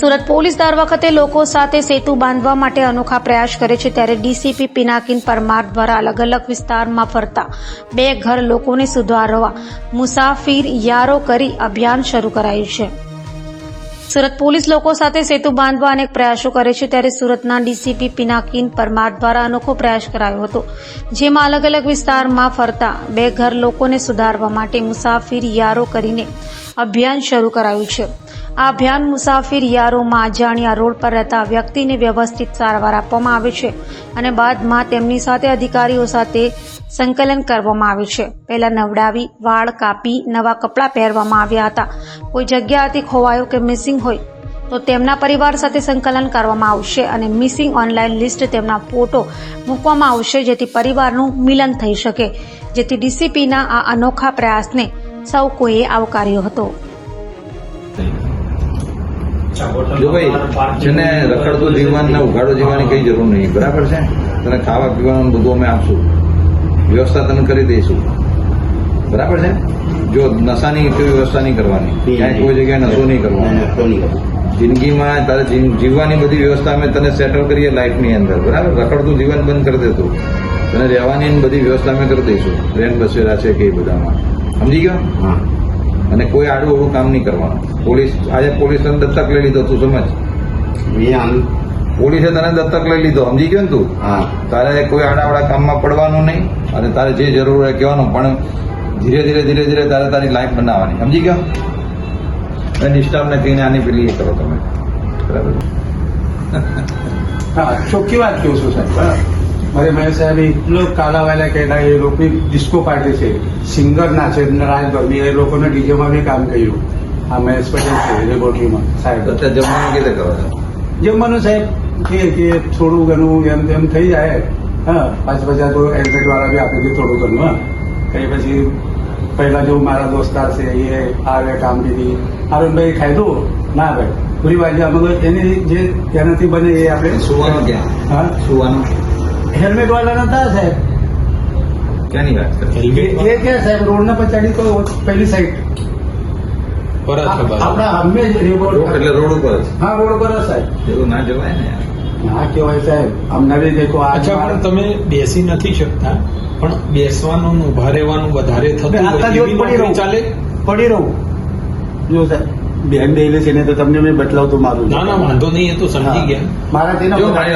Surat police દર વખતે લોકો સાથે સેતુ બાંધવા માટે અનોખા પ્રયાસ કરે છે ત્યારે ડીસીપી પિનાકિન પરમાર દ્વારા અલગ અલગ વિસ્તારમાં ફરતા બે ઘર લોકોને સુધારવા મુસાફિર યારો કરી અભિયાન શરૂ કરાયું છે. સુરત પોલીસ લોકો સાથે સેતુ બાંધવા અનેક પ્રયાસો કરે છે ત્યારે સુરતના ડીસીપી પિનાકિન પરમાર દ્વારા અનોખો પ્રયાસ કરાયો હતો, જેમાં અલગ અલગ વિસ્તારમાં ફરતા બે ઘર લોકોને સુધારવા માટે મુસાફિર યારો કરીને અભિયાન શરૂ કરાયું છે. આ અભિયાન મુસાફિર યારોમાં અજાણ્યા રોડ પર રહેતા વ્યક્તિને વ્યવસ્થિત સારવાર આપવામાં આવે છે અને બાદમાં તેમની સાથે અધિકારીઓ સાથે સંકલન કરવામાં આવે છે. પહેલા નવડાવી, વાળ કાપી, નવા કપડાં પહેરવામાં આવ્યા હતા. કોઈ જગ્યાએથી ખોવાયો કે મિસિંગ હોય તો તેમના પરિવાર સાથે સંકલન કરવામાં આવશે અને મિસિંગ ઓનલાઈન લિસ્ટ તેમના ફોટો મૂકવામાં આવશે જેથી પરિવારનું મિલન થઈ શકે. જેથી ડીસીપીના આ અનોખા પ્રયાસને સૌ કોઈએ આવકાર્યો હતો. જો ભાઈ છે ને રખડતું જીવન ને ઉઘાડો જીવવાની કઈ જરૂર નહીં. બરાબર છે? તને ખાવા પીવાનું બધું અમે આપશું. વ્યવસ્થા તને કરી દઈશું. બરાબર છે? જો નશાની વ્યવસ્થા નહીં કરવાની. ક્યાંય કોઈ જગ્યાએ નશો નહીં કરવાનો. જિંદગીમાં તારે જીવવાની બધી વ્યવસ્થા અમે તને સેટલ કરીએ લાઈફની અંદર. બરાબર? રખડતું જીવન બંધ કરી દેતું તને રહેવાની બધી વ્યવસ્થા અમે કરી દઈશું. રેન બસેરા છે કે એ બધામાં. સમજી ગયો? હા. અને કોઈ આડું અવળું કામ નહીં કરવાનું. પોલીસ આજે પોલીસ તને દત્તક લઈ લીધો તું સમજ? પોલીસે તને દત્તક લઈ લીધો સમજી ગયો ને તું? હા. તારે કોઈ આડાવડા કામમાં પડવાનું નહીં અને તારે જે જરૂર હોય કહેવાનું પણ ધીરે ધીરે ધીરે ધીરે તારે તારી લાઈફ બનાવવાની. સમજી ગયો? અને ડિસ્ટર્બ કહીને આની પેલી એ કરો તમે. બરાબર? હા ચોખ્ખી વાત કહું છું સાહેબ. બરાબર મારે મહેશ સાહેબ એટલો કાલાવાલા કહેલા એ લોકો ડિસ્કો પાર્ટી છે. સિંગર ના છે રાજ મેં એ લોકોને ડીજેમાં બી કામ કર્યું. આ મહેશ પટેલ છે લેબોરેટરીમાં સાહેબ. અત્યારે જમવાનું કેવી રીતે કરો જમવાનું સાહેબ કે કે થોડું ઘણું એમ તેમ થઈ જાય. હા પાંચ પચાસ તો એડમિટ વાળા બી આપી દે થોડું ઘણું હા. કઈ પછી પહેલા જો મારા દોસ્તાર છે એ આવે કામ દીધી અરુણભાઈ ખાધું? ના ભાઈ. પૂરી વાત અમે એની જે તેનાથી બને એ આપણે સુવાનું ક્યાં? હા? સુવાનું? હેલ્મેટ વાળા નતા સાહેબ. ક્યાંની વાત કરે? એ એ સાહેબ રોડ ના પચાડી તો પહેલી સાઈડ પરત આપણા હંમેશ રેવોર્ડ એટલે રોડ ઉપર હા રોડ પર સાહેબ. એવું ના જવાય ને ના કેવાય સાહેબ. અમને બી દેખો અચ્છા પણ તમે બેસી નથી શકતા પણ બેસવાનું ઊભા રહેવાનું વધારે થતું પડી રહું. ચાલે? પડી રહું. જો સાહેબ બેન ડેલી છે ને તો તમને મેં બતલાવતું મારું. ના ના વાંધો નહીં એ તો સમજી ગયા. મારા તેના જો મારી